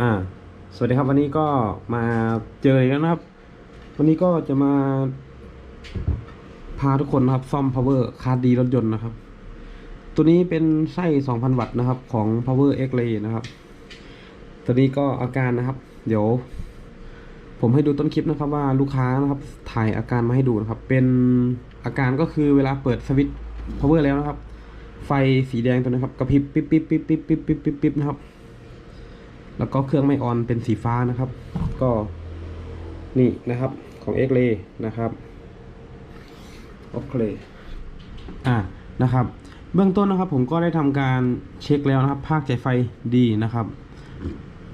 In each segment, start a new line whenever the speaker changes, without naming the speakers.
อ่า สวัสดีครับวันนี้ก็มาเจอกันนะครับ วันนี้ก็จะมา พาทุกคนนะครับซ่อม power คาร์ดีรถยนต์นะครับ ตัวนี้เป็นไส้ 2,000 วัตต์นะครับ ของ power x ray นะครับ ตัวนี้ก็อาการนะครับ เดี๋ยว ผมให้ดูต้นคลิปนะครับว่าลูกค้านะครับ ถ่ายอาการมาให้ดูนะครับ เป็นอาการก็คือเวลาเปิดสวิตช์ power แล้วนะครับ ไฟสีแดงตัวนี้ครับกระพริบปิ๊บปิ๊บปิ๊บปิ๊บปิ๊บปิ๊บปิ๊บนะครับ แล้วก็เครื่องไม่ออนเป็นสีฟ้านะครับ ก็นี่นะครับของเอ็กเลนะครับโอเคอ่านะครับ เบื้องต้นนะครับ ผมก็ได้ทำการเช็คแล้วนะครับ ภาคใจไฟดีนะครับ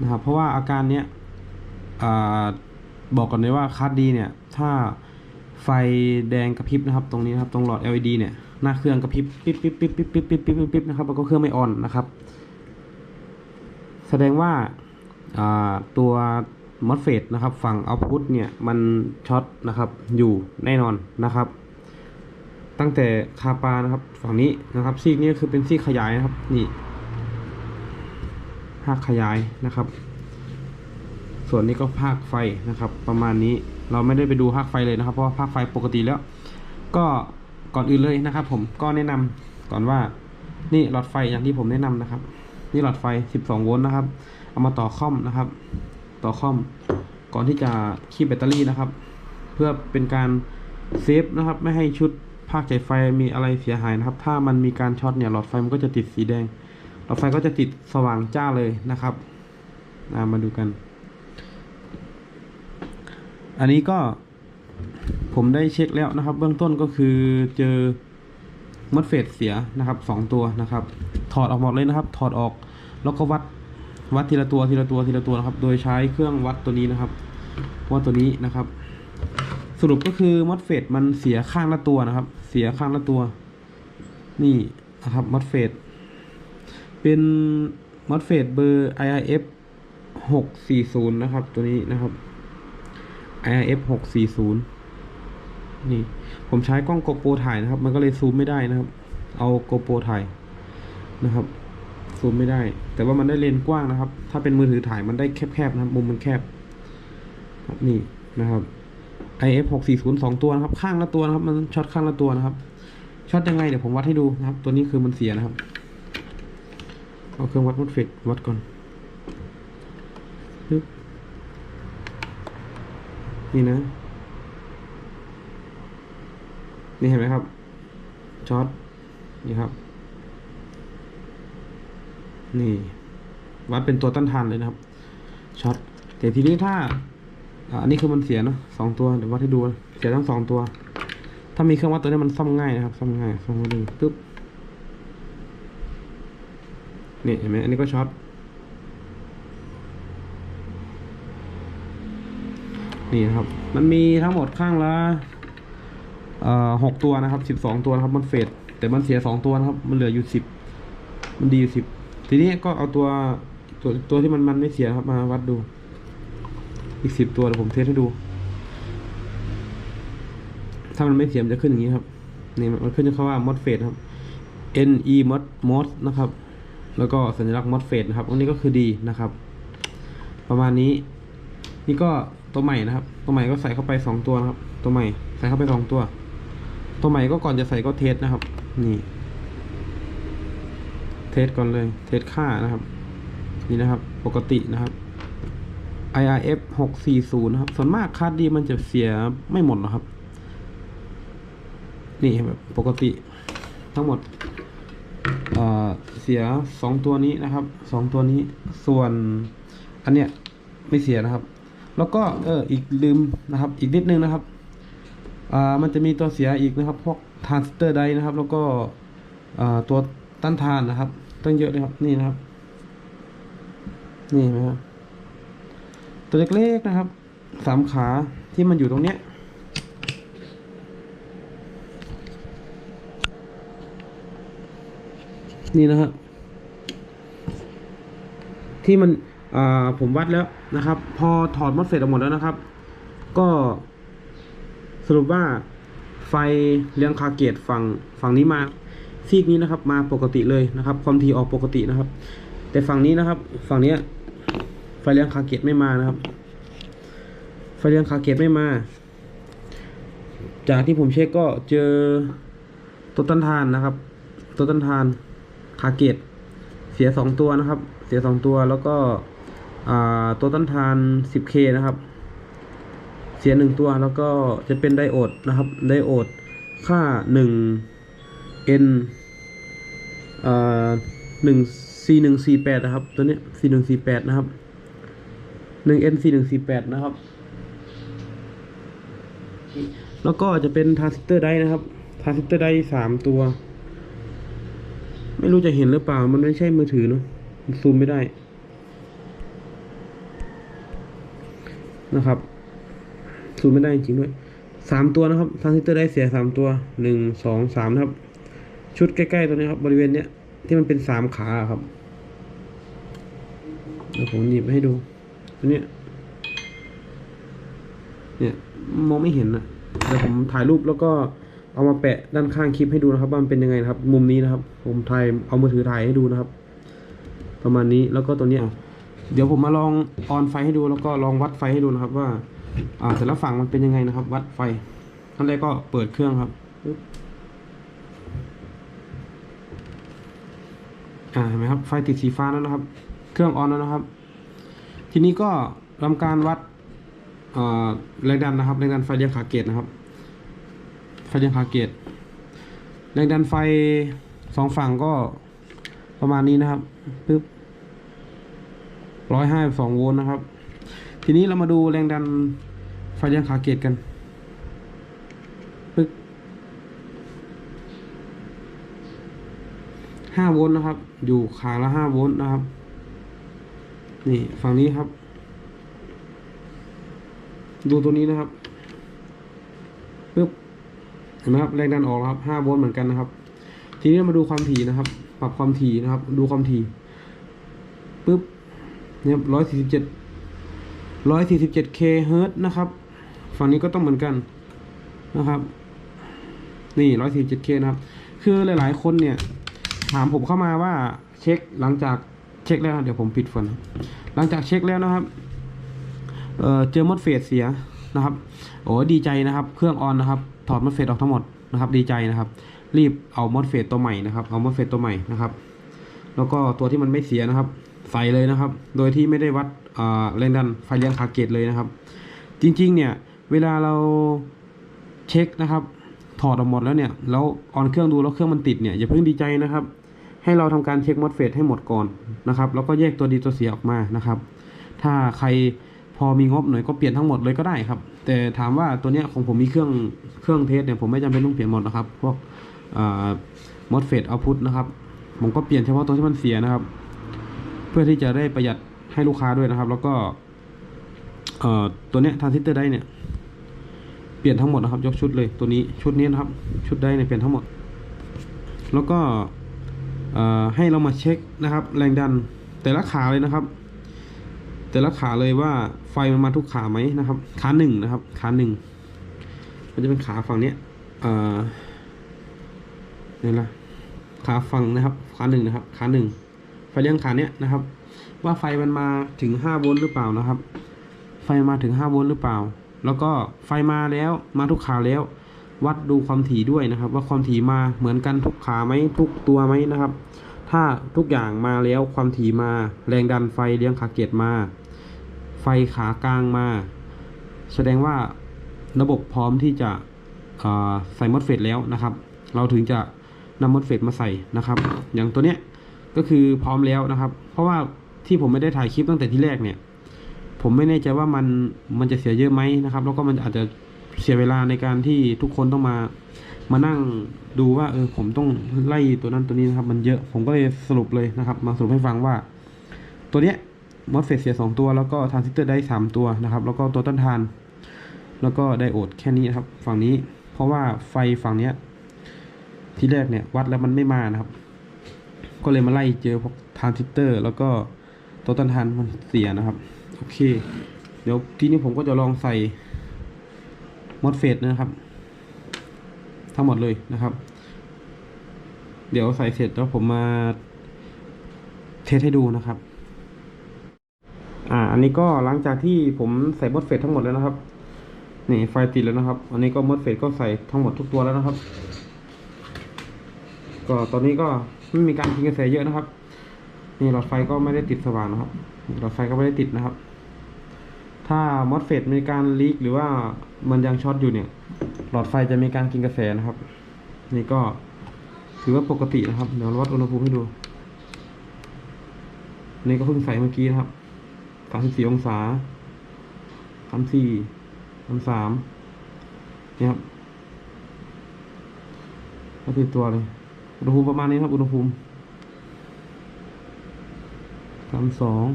นะครับ เพราะว่าอาการเนี้ยบอกก่อนเลยว่าคัดดีเนี่ย ถ้าไฟแดงกระพริบนะครับ ตรงนี้นะครับ ตรงหลอด LED เนี่ย หน้าเครื่องกระพริบปิ๊บปิ๊บปิ๊บปิ๊บปิ๊บปิ๊บปิ๊บนะครับ แล้วก็เครื่องไม่ออนนะครับ แสดงว่าตัวมอสเฟตนะครับฝั่งเอาพุตเนี่ยมันช็อตนะครับอยู่แน่นอนนะครับ ตั้งแต่คาปานะครับฝั่งนี้นะครับซีกนี้คือเป็นซีกขยายนะครับนี่ภาคขยายนะครับ ส่วนนี้ก็ภาคไฟนะครับ ประมาณนี้เราไม่ได้ไปดูภาคไฟเลยนะครับ เพราะว่าภาคไฟปกติแล้ว ก็ก่อนอื่นเลยนะครับ ผมก็แนะนำก่อนว่านี่หลอดไฟอย่างที่ผมแนะนำนะครับ นี่หลอดไฟ 12 โวลต์นะครับ เอามาต่อคอมนะครับ ต่อคอม ก่อนที่จะคีบแบตเตอรี่นะครับ เพื่อเป็นการเซฟนะครับ ไม่ให้ชุดภาคใจไฟมีอะไรเสียหายนะครับ ถ้ามันมีการช็อตเนี่ยหลอดไฟมันก็จะติดสีแดง หลอดไฟก็จะติดสว่างจ้าเลยนะครับามาดูกัน อันนี้ก็ผมได้เช็คแล้วนะครับ เบื้องต้นก็คือเจอมดเฟดเสียนะครับสองตัวนะครับ ถอดออกหมดเลยนะครับ ถอดออก แล้วก็วัดวัดทีละตัวทีละตัวทีละตัวนะครับ โดยใช้เครื่องวัดตัวนี้นะครับวัดตัวนี้นะครับ สรุปก็คือมดเฟดมันเสียข้างละตัวนะครับ เสียข้างละตัว นี่นะครับมดเฟดเป็นมดเฟดเบอร์ IIF หกสี่ศูนย์นะครับ ตัวนี้นะครับ IIF หกสี่ศูนย์นี่ ผมใช้กล้องโกโปรถ่ายนะครับ มันก็เลยซูมไม่ได้นะครับ เอาโกโปรถ่าย นะครับซูมไม่ได้ แต่ว่ามันได้เลนส์กว้างนะครับ ถ้าเป็นมือถือถ่ายมันได้แคบๆนะครับ มุมมันแคบครับนี่นะครับ IF หกสี่ศูนย์สองตัวนะครับ ข้างละตัวนะครับ มันช็อตข้างละตัวนะครับช็อตยังไงเดี๋ยวผมวัดให้ดูนะครับ ตัวนี้คือมันเสียนะครับ เอาเครื่องวัดมุดเฟกวัดก่อนนี่นะ นี่เห็นไหมครับช็อตนี่ครับ นี่วัดเป็นตัวต้านทานเลยนะครับช็อตแต่ทีนี้ถ้าอันนี้คือมันเสียเนาะสองตัวเดี๋ยววัดให้ดูเสียทั้งสองตัว ถ้ามีเครื่องวัดตัวนี้มันซ่อมง่ายนะครับซ่อมง่ายซ่อมง่ายดูปึ๊บนี่เห็นไหมอันนี้ก็ช็อตนี่นะครับ มันมีทั้งหมดข้างละอ่อหกตัวนะครับสิบสองตัวนะครับ มันเฟดแต่มันเสียสองตัวนะครับ มันเหลืออยู่สิบมันดีอยู่สิบ ทีนี้ก็เอาตัวตัวตัวที่มันมันไม่เสียครับมาวัดดู อีกสิบตัวเดี๋ยวผมเทสให้ดู ถ้ามันไม่เสียมันจะขึ้นอย่างนี้ครับนี่มันขึ้นเขาว่า mod fade ครับ N E mod mod นะครับ แล้วก็สัญลักษณ์ mod fade นะครับอันนี้ก็คือดีนะครับ ประมาณนี้ นี่ก็ตัวใหม่นะครับ ตัวใหม่ก็ใส่เข้าไปสองตัวนะครับ ตัวใหม่ใส่เข้าไปสองตัว ตัวใหม่ก็ก่อนจะใส่ก็เทสนะครับ นี่ เทสก่อนเลย เทสค่านะครับ นี่นะครับ ปกตินะครับ IRF หกสี่ศูนย์นะครับ ส่วนมากคาดดีมันจะเสียไม่หมดหรอกครับ นี่แบบปกติทั้งหมดเเสียสองตัวนี้นะครับสองตัวนี้ส่วน อันเนี้ยไม่เสียนะครับ แล้วก็เอออีกลืมนะครับ อีกนิดนึงนะครับอ่ามันจะมีตัวเสียอีกนะครับ พวกทรานสเตอร์ไดนะครับ แล้วก็ตัวต้านทานนะครับ ตั้งเยอะเลยครับ นี่นะครับ นี่นไหมครับ ตัวเล็กๆนะครับ สามขาที่มันอยู่ตรงเนี้ย นี่นะครับ ที่มัน อ่า ผมวัดแล้วนะครับ พอถอดมอสเฟตออกหมดแล้วนะครับ ก็สรุปว่าไฟเลี้ยงคาเกตฝั่งฝั่งนี้มา ซีกนี้นะครับ มาปกติเลยนะครับ ความถี่ออกปกตินะครับ แต่ฝั่งนี้นะครับ ฝั่งนี้ไฟเลี้ยงคาเกตไม่มานะครับ ไฟเลี้ยงคาเกตไม่มา จากที่ผมเช็คก็เจอตัวต้นทานนะครับ ตัวต้นทานคาเกตเสียสองตัวนะครับ เสียสองตัวแล้วก็ตัวต้นทาน 10K นะครับ เสียหนึ่งตัวแล้วก็จะเป็นไดโอดนะครับ ไดโอดค่า 1 N อ่า หนึ่ง C หนึ่ง C แปดนะครับ ตัวนี้ C หนึ่ง C แปดนะครับหนึ่ง N C หนึ่ง C แปดนะครับ แล้วก็จะเป็นทรานซิสเตอร์ไดนะครับทรานซิสเตอร์ไดสามตัว ไม่รู้จะเห็นหรือเปล่า มันไม่ใช่มือถือเนอะมันซูมไม่ได้ นะครับซูมไม่ได้จริงด้วยสามตัวนะครับทรานซิสเตอร์ได้เสียสามตัวหนึ่งสองสามนะครับ ชุดใกล้ๆตัวนี้ครับ บริเวณเนี้ยที่มันเป็นสามขาครับเดี๋ยวผมหยิบให้ดู ตัวเนี้ยเนี่ยมองไม่เห็นนะเดี๋ยวผมถ่ายรูปแล้วก็เอามาแปะด้านข้างคลิปให้ดูนะครับว่ามันเป็นยังไงนะครับ มุมนี้นะครับ ผมถ่ายเอามือถือถ่ายให้ดูนะครับ ประมาณนี้แล้วก็ตัวเนี้ยเดี๋ยวผมมาลองออนไฟให้ดูแล้วก็ลองวัดไฟให้ดูนะครับว่า อ่าแต่ละฝั่งมันเป็นยังไงนะครับ วัดไฟขั้นแรกก็เปิดเครื่องครับปึ๊บ อ่าเห็นไหมครับไฟติดสีฟ้าแล้วนะครับ เครื่องออนแล้วนะครับ ทีนี้ก็ทำการวัดแรงดันนะครับแรงดันไฟเลี้ยงขาเกตนะครับ ไฟเลี้ยงขาเกตแรงดันไฟสองฝั่งก็ประมาณนี้นะครับปึ๊บร้อยห้าสองโวลต์นะครับ ทีนี้เรามาดูแรงดันไฟเลี้ยงขาเกตกันปึ๊บ ห้าโวลต์นะครับ อยู่ขาละห้าโวลต์นะครับ นี่ฝั่งนี้ครับ ดูตัวนี้นะครับปึ๊บเห็นไหมครับแรงดันออกครับห้าโวลต์เหมือนกันนะครับ ทีนี้มาดูความถี่นะครับ ปรับความถี่นะครับ ดูความถี่ปึ๊บเนี่ยร้อยสี่สิบเจ็ดร้อยสี่สิบเจ็ดเคเฮิร์ตนะครับ ฝั่งนี้ก็ต้องเหมือนกันนะครับ นี่ร้อยสี่สิบเจ็ดเคนะครับ คือหลาย ๆ คนเนี่ย ถามผมเข้ามาว่าเช็คหลังจากเช็คแล้วเดี๋ยวผมปิดฝนหลังจากเช็คแล้วนะครับเอ่อเจอมดเฟสเสียนะครับโอ้ดีใจนะครับ เครื่องออนนะครับ ถอดมดเฟสออกทั้งหมดนะครับ ดีใจนะครับ รีบเอามดเฟสตัวใหม่นะครับ เอามดเฟสตัวใหม่นะครับ แล้วก็ตัวที่มันไม่เสียนะครับ ใส่เลยนะครับ โดยที่ไม่ได้วัดแรงดันไฟเลี้ยงคาเกตเลยนะครับ จริงๆ เนี่ยเวลาเราเช็คนะครับ ถอดออกหมดแล้วเนี่ยแล้วออนเครื่องดูแล้วเครื่องมันติดเนี่ยอย่าเพิ่งดีใจนะครับ ให้เราทำการเช็คมดเฟสให้หมดก่อนนะครับ แล้วก็แยกตัวดีตัวเสียออกมานะครับ ถ้าใครพอมีงบหน่อยก็เปลี่ยนทั้งหมดเลยก็ได้ครับ แต่ถามว่าตัวเนี้ยของผมมีเครื่องเครื่องเทสเนี่ยผมไม่จำเป็นต้องเปลี่ยนหมดนะครับ พวกมดเฟสเอาพุทนะครับ ผมก็เปลี่ยนเฉพาะตัวที่มันเสียนะครับ เพื่อที่จะได้ประหยัดให้ลูกค้าด้วยนะครับ แล้วก็ตัวเนี้ยทานซิสเตอร์ได้เนี่ยเปลี่ยนทั้งหมดนะครับ ยกชุดเลยตัวนี้ชุดนี้นะครับ ชุดได้เนี่ยเปลี่ยนทั้งหมด แล้วก็ ให้เรามาเช็คนะครับ แรงดันแต่ละขาเลยนะครับ แต่ละขาเลยว่าไฟมันมาทุกขาไหมนะครับ ขาหนึ่งนะครับ ขาหนึ่งมันจะเป็นขาฝั่งเนี้ยนี่ละขาฝั่งนะครับ ขาหนึ่งนะครับ ขาหนึ่งไฟเลี้ยงขาเนี้ยนะครับ ว่าไฟมันมาถึงห้าโวลต์หรือเปล่านะครับ ไฟมาถึงห้าโวลต์หรือเปล่า แล้วก็ไฟมาแล้วมาทุกขาแล้ว วัดดูความถี่ด้วยนะครับ ว่าความถี่มาเหมือนกันทุกขาไหมทุกตัวไหมนะครับ ถ้าทุกอย่างมาแล้วความถี่มา แรงดันไฟเลี้ยงขาเกตมา ไฟขากลางมา แสดงว่าระบบพร้อมที่จะใส่มอสเฟตแล้วนะครับ เราถึงจะนำมอสเฟตมาใส่นะครับ อย่างตัวเนี้ยก็คือพร้อมแล้วนะครับ เพราะว่าที่ผมไม่ได้ถ่ายคลิปตั้งแต่ที่แรกเนี่ย ผมไม่แน่ใจว่ามันมันจะเสียเยอะไหมนะครับ แล้วก็มันอาจจะ เสียเวลาในการที่ทุกคนต้องมามานั่งดูว่าเออผมต้องไล่ตัวนั้นตัวนี้นะครับ มันเยอะผมก็เลยสรุปเลยนะครับ มาสรุปให้ฟังว่า ตัวเนี้ยมอสเฟตเสียสองตัว แล้วก็ทรานซิสเตอร์ได้สามตัวนะครับ แล้วก็ตัวต้านทาน แล้วก็ไดโอดแค่นี้นะครับ ฝั่งนี้เพราะว่าไฟฝั่งเนี้ยที่แรกเนี่ยวัดแล้วมันไม่มานะครับ ก็เลยมาไล่เจอพวกทรานซิสเตอร์ แล้วก็ตัวต้านทานมันเสียนะครับโอเค เดี๋ยวทีนี้ผมก็จะลองใส่ มอสเฟตนะครับ ทั้งหมดเลยนะครับ เดี๋ยวใส่เสร็จแล้วผมมาเทสให้ดูนะครับ อ่า อันนี้ก็หลังจากที่ผมใส่มอดเฟดทั้งหมดแล้วนะครับ นี่ไฟติดแล้วนะครับ อันนี้ก็มอดเฟดก็ใส่ทั้งหมดทุกตัวแล้วนะครับ ก็ตอนนี้ก็ไม่มีการทิ้งกระแสเยอะนะครับ นี่หลอดไฟก็ไม่ได้ติดสว่างนะครับหลอดไฟก็ไม่ได้ติดนะครับ ถ้ามอสเฟตมีการลีกหรือว่ามันยังช็อตอยู่เนี่ย หลอดไฟจะมีการกินกระแสนะครับ นี่ก็ถือว่าปกตินะครับ เดี๋ยววัดอุณหภูมิให้ดู นี่ก็เพิ่งใส่เมื่อกี้นะครับสามสิบสี่องศาสามสี่สามสามนี่ครับก็ติดตัวเลย อุณหภูมิประมาณนี้ครับ อุณหภูมิสามสอง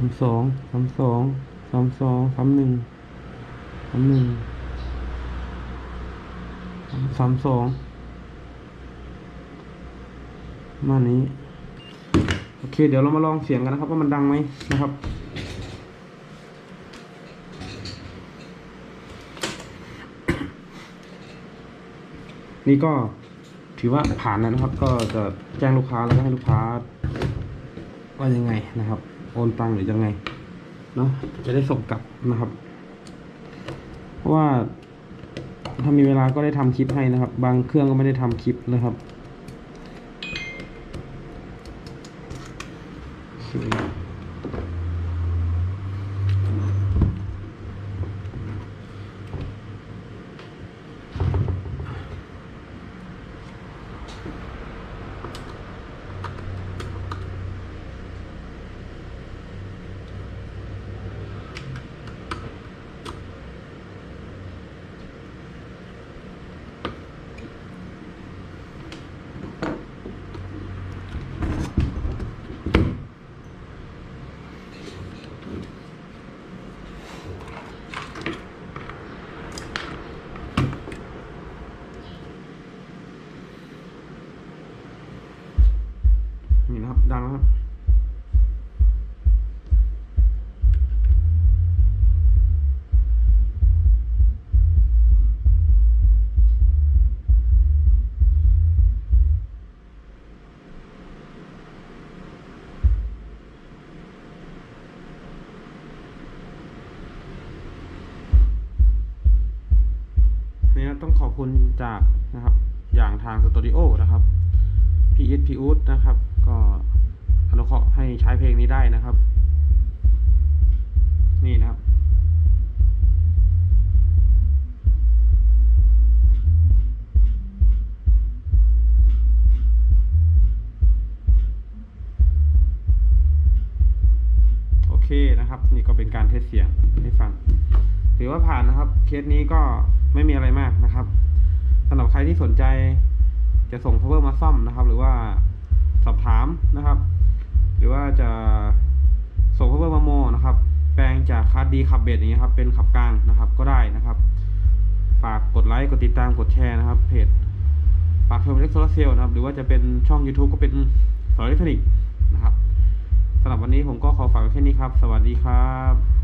ามสองสามสองสามสองสามหนึ่งสามหนึ่งสามสองมานี้ โอเค เดี๋ยวเรามาลองเสียงกันนะครับ ว่ามันดังไหมนะครับนี่ก็ถือว่าผ่านแล้วนะครับ ก็จะแจ้งลูกค้าแล้วก็ให้ลูกค้าว่ายังไงนะครับ โอนตังค์หรือยังไงเนาะจะได้ส่งกลับนะครับ เพราะว่าถ้ามีเวลาก็ได้ทำคลิปให้นะครับ บางเครื่องก็ไม่ได้ทำคลิปนะครับ คุณจากนะครับ อย่างทางสตูดิโอนะครับพีเอสพีอูดนะครับ ก็อนุเคราะห์ให้ใช้เพลงนี้ได้นะครับ นี่นะครับโอเคนะครับนี่ก็เป็นการ ว่าผ่านนะครับ เคสนี้ก็ไม่มีอะไรมากนะครับสำหรับใครที่สนใจจะส่ง power มาซ่อมนะครับ หรือว่าสอบถามนะครับ หรือว่าจะส่ง power มาโมนะครับ แปลงจากคาร์ดดีขับเบสอย่างเงี้ยครับ เป็นขับกลางนะครับ ก็ได้นะครับ ฝากกดไลค์กดติดตามกดแชร์นะครับ เพจปากเทอมเล็กโซลาเซลนะครับ หรือว่าจะเป็นช่อง YouTube ก็เป็นสอนอิเล็กทรอนิกส์นะครับสำหรับวันนี้ผมก็ขอฝากแค่นี้ครับ สวัสดีครับ